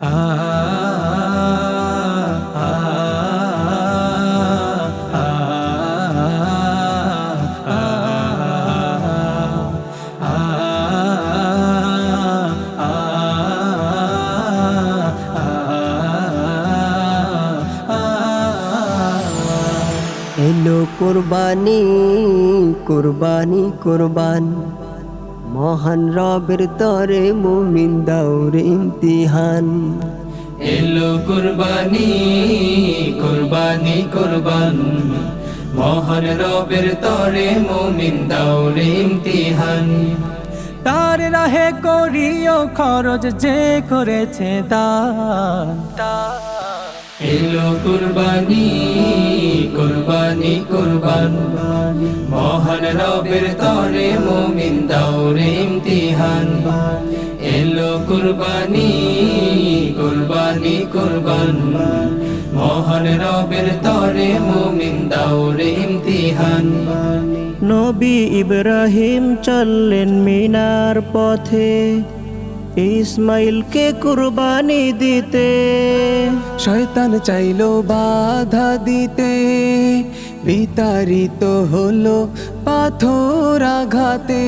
এলো কোরবানি কোরবানি কোরবান। মহান রবের তরে মুমিন দাউর ইমতিহান। এলো কুরবানি কুরবানি কুরবান। মহান রবের তরে মুমিন দাউরে ইমতিহান। তার রাহে করিও খরচ যে করেছে দান এলো কুরবানি কুরবানি, কুরবান। মহান রবের তরে মুমিন দাউরে ইমতিহান। এলো কুরবানি কুরবানি, কুরবান। মহান রবের তরে মুমিন দাউরে ইমতিহান। নবী ইব্রাহিম চললেন মিনার পথে। ইসমাইলকে কুরবানি দিতে। শয়তান চাইলো বাধা দিতে। বিতাড়িত হলো পাথর আঘাতে।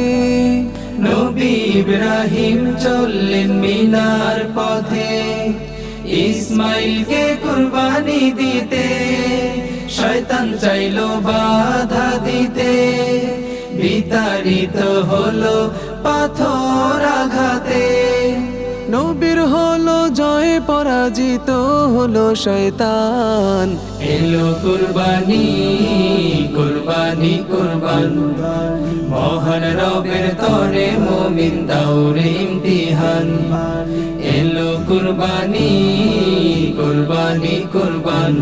নবী ইব্রাহিম চললেন মিনার পথে। ইসমাইলকে কুরবানি দিতে। শয়তান চাইল বাধা দিতে। বিতাড়িত হলো পাথর আঘাতে। নবীর হলো জয়, পরাজিত হলো শয়তান। এলো কুরবানি কুরবানি, কুরবান। মহান রবের তরে মোমিন দাউরে ইমতিহান। এলো কুরবানি কুরবানি, কুরবান।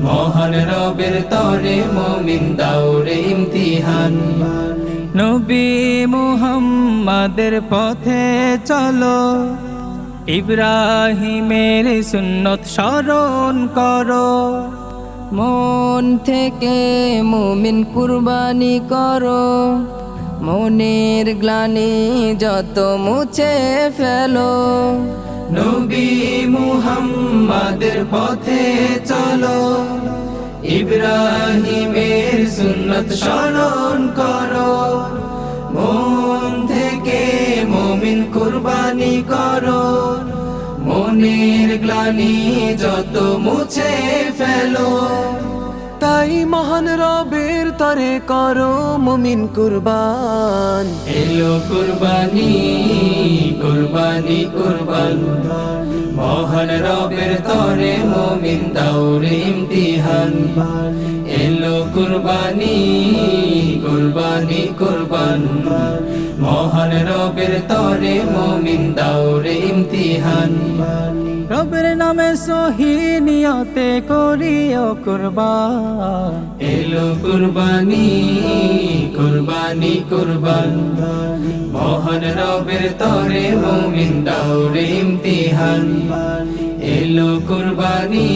মহান রবের তরে মোমিন দাউরে ইমতিহান। নবী মুহাম্মাদের পথে চলো। ইব্রাহিমের সুন্নত স্মরণ করো। মন থেকে মুমিন কুরবানি করো। মনের গ্লানি যত মুছে ফেলো। নবী মুহাম্মাদের পথে চলো। ইব্রাহিমের সুন্নত স্মরণ করো। মন থেকে মুমিন কুরবানি করো। মনের গ্লানি যত মুছে ফেলো। তাই মহান রবের তরে করো মুমিন কুরবান। এলো কুরবানি কুরবানি কুরবান। মহান রবের তরে মোমিন দাউরে এলো কুরবানি কুরবানি কুরবান। মহান রবের তরে মোমিন দাউরে ইমতিহান। রবের নামে সহি নিয়তে করিও কুরবান। এলো কুরবানি কুরবানি কুরবান। মহান রবের তরে মুমিন দাউরে ইমতিহান। এলো কুরবানি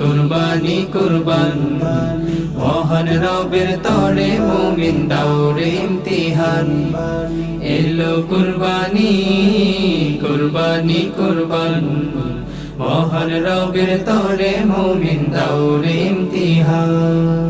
কুরবানি কুরবান। মহান রবের তরে মুমিন দাউরে ইমতিহান। এলো কুরবানি কুরবানি, কুরবান। মহান রবের তরে মুমিন দাউরে ইমতিহান।